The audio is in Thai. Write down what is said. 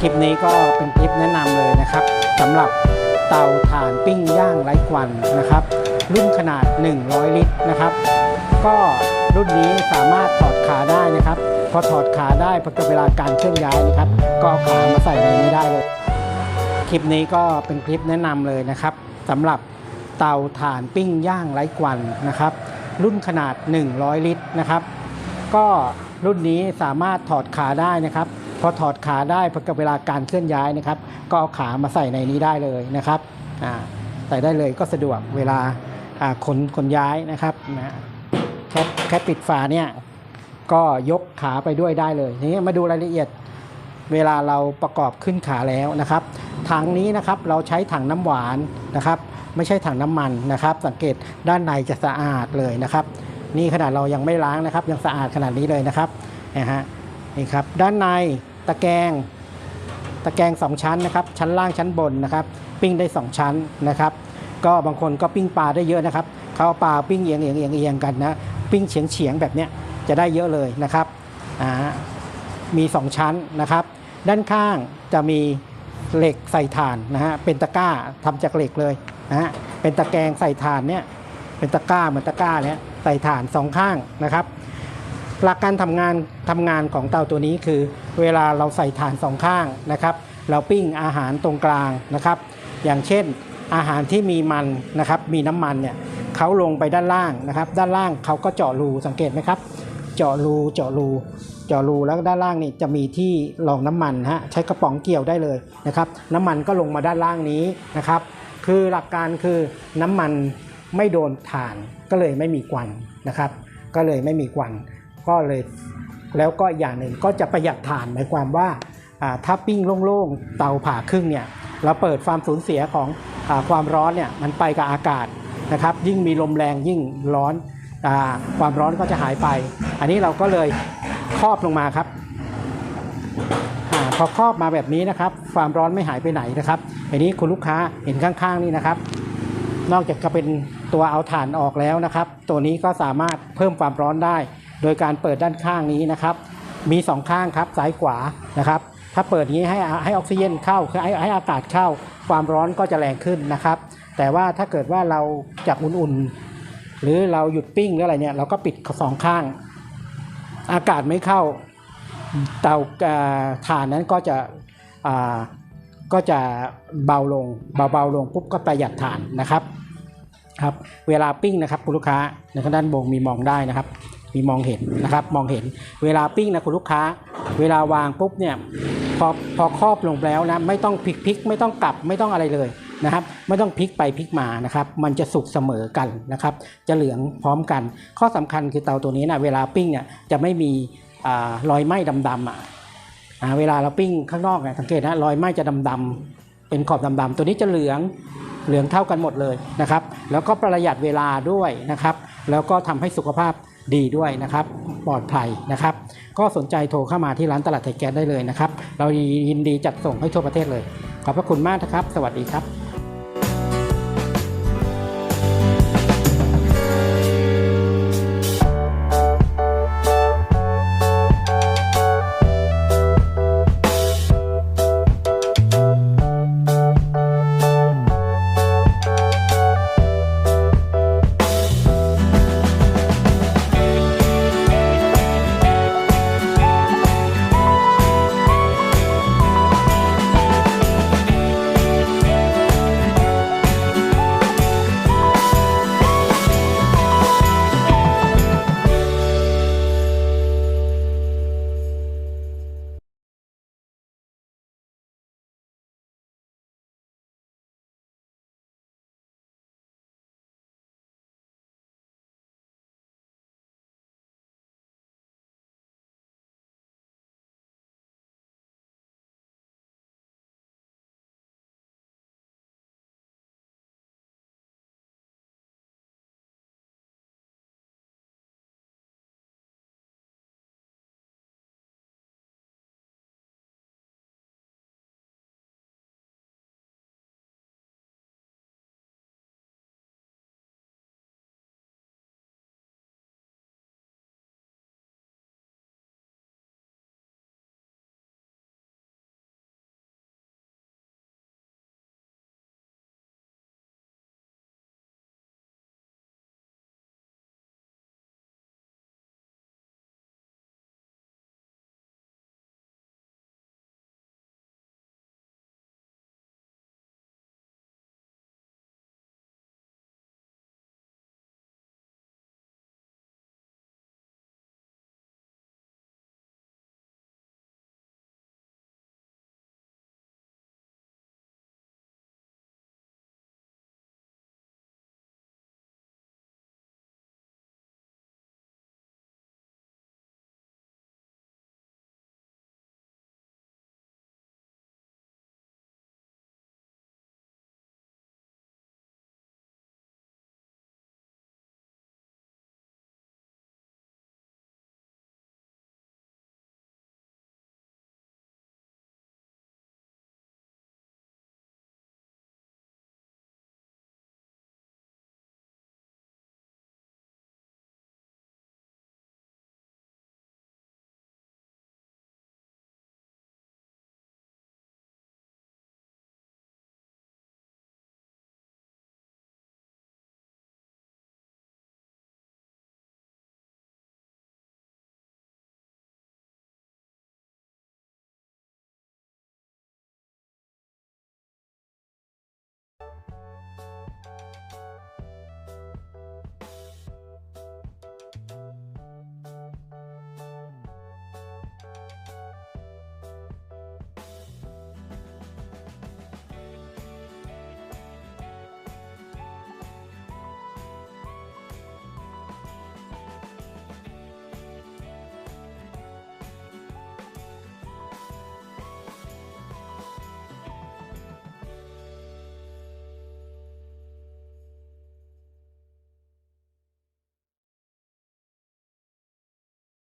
คลิปนี้ก็เป็นคลิปแนะนำเลยนะครับสำหรับเตาถ่านปิ้งย่างไร้ควันนะครับ รุ่นขนาด 100 ลิตรนะครับ ก็รุ่นนี้สามารถถอดขาได้นะครับ พอถอดขาได้พอเวลาการเคลื่อนย้ายนะครับ ก็เอาขามาใส่ในนี้ได้เลยคลิปนี้ก็เป็นคลิปแนะนำเลยนะครับสำหรับเตาถ่านปิ้งย่างไร้ควันนะครับ รุ่นขนาด 100 ลิตรนะครับ ก็รุ่นนี้สามารถถอดขาได้นะครับ พอถอดขาได้พอเกิดเวลาการเคลื่อนย้ายนะครับ ก็เอาขามาใส่ในนี้ได้เลยนะครับใส่ได้เลยก็สะดวกเวลาขนขนย้ายนะครับนะแค่แค่ปิดฝาเนี่ยก็ยกขาไปด้วยได้เลยนี้มาดูรายละเอียดเวลาเราประกอบขึ้นขาแล้วนะครับถังนี้นะครับเราใช้ถังน้ำหวานนะครับ ไม่ใช่ถังน้ำมันนะครับ สังเกตด้านในจะสะอาดเลยนะครับ นี่ขนาดเรายังไม่ล้างนะครับ ยังสะอาดขนาดนี้เลยนะครับนะฮะนี่ครับด้านใน ตะแกรงตะแกรงสองชั้นนะครับ ชั้นล่างชั้นบนนะครับ ปิ้งได้สองชั้นนะครับ ก็บางคนก็ปิ้งปลาได้เยอะนะครับเขาปลาปิ้งเอียงเอียงเอียงเอียงกันนะปิ้งเฉียงเฉียงแบบเนี้ยจะได้เยอะเลยนะครับอ่ามี 2 ชั้นนะครับ ด้านข้างจะมีเหล็กใส่ถ่านนะฮะเป็นตะกร้าทำจากเหล็กเลยนะฮะเป็นตะแกรงใส่ถ่านเนี่ยเป็นตะกร้าเหมือนตะกร้าเนี่ยใส่ถ่านสองข้างนะครับ หลักการทำงานทำงานของเตาตัวนี้คือ เวลาเราใส่ถ่านสองข้างนะครับ เราปิ้งอาหารตรงกลางนะครับ อย่างเช่นอาหารที่มีมันนะครับ มีน้ำมันเนี่ยเขาลงไปด้านล่างนะครับ ด้านล่างเขาก็เจาะรูสังเกตไหมครับ เจาะรูเจาะรูเจาะรูแล้วด้านล่างนี่จะมีที่รองน้ำมันฮะใช้กระป๋องเกี่ยวได้เลยนะครับ น้ำมันก็ลงมาด้านล่างนี้นะครับ คือหลักการคือน้ำมันไม่โดนถ่านก็เลยไม่มีควันนะครับ ก็เลยไม่มีควัน ก็เลยแล้วก็อย่างหนึ่งก็จะประหยัดถ่านหมายความว่าถ้าปิ้งโล่งๆ เตาผ่าครึ่งเนี่ยเราเปิดความสูญเสียของอความร้อนเนี่ยมันไปกับอากาศนะครับ ยิ่งมีลมแรงยิ่งร้อนอความร้อนก็จะหายไป อันนี้เราก็เลยครอบลงมาครับอพอครอบมาแบบนี้นะครับ ความร้อนไม่หายไปไหนนะครับอันนี้คุณลูกค้าเห็นข้างๆนี่นะครับ นอกจากจะเป็นตัวเอาถ่านออกแล้วนะครับ ตัวนี้ก็สามารถเพิ่มความร้อนได้ โดยการเปิดด้านข้างนี้นะครับ มีสองข้างครับซ้ายขวานะครับ ถ้าเปิดนี้ให้ให้ออกซิเจนเข้าคือให้ให้อากาศเข้า ความร้อนก็จะแรงขึ้นนะครับ แต่ว่าถ้าเกิดว่าเราจากอุ่นๆ หรือเราหยุดปิ้งหรืออะไรเนี่ยเราก็ปิดสองข้าง อากาศไม่เข้าเตาถ่านนั้นก็จะก็จะเบาลงเบาๆลงปุ๊บก็ประหยัดถ่านนะครับครับ เวลาปิ้งนะครับคุณลูกค้าในด้านบนมีมองได้นะครับ มีมองเห็นนะครับมองเห็นเวลาปิ้งนะคุณลูกค้า เวลาวางปุ๊บเนี่ยพอพอครอบลงแล้วนะไม่ต้องพลิกพลิกไม่ต้องกลับไม่ต้องอะไรเลยนะครับ ไม่ต้องพลิกไปพลิกมานะครับ มันจะสุกเสมอกันนะครับ จะเหลืองพร้อมกัน ข้อสำคัญคือเตาตัวนี้นะเวลาปิ้งเนี่ยจะไม่มีรอยไหม้ดำๆอะอ่าเวลาเราปิ้งข้างนอกเนี่ยสังเกตนะรอยไหม้จะดำๆเป็นขอบดำๆตัวนี้จะเหลืองเหลืองเท่ากันหมดเลยนะครับ แล้วก็ประหยัดเวลาด้วยนะครับ แล้วก็ทำให้สุขภาพ ดีด้วยนะครับปลอดภัยนะครับ ก็สนใจโทรเข้ามาที่ร้านตลาดไทยแก๊สได้เลยนะครับ เรายินดีจัดส่งให้ทั่วประเทศเลย ขอบพระคุณมากนะครับ สวัสดีครับ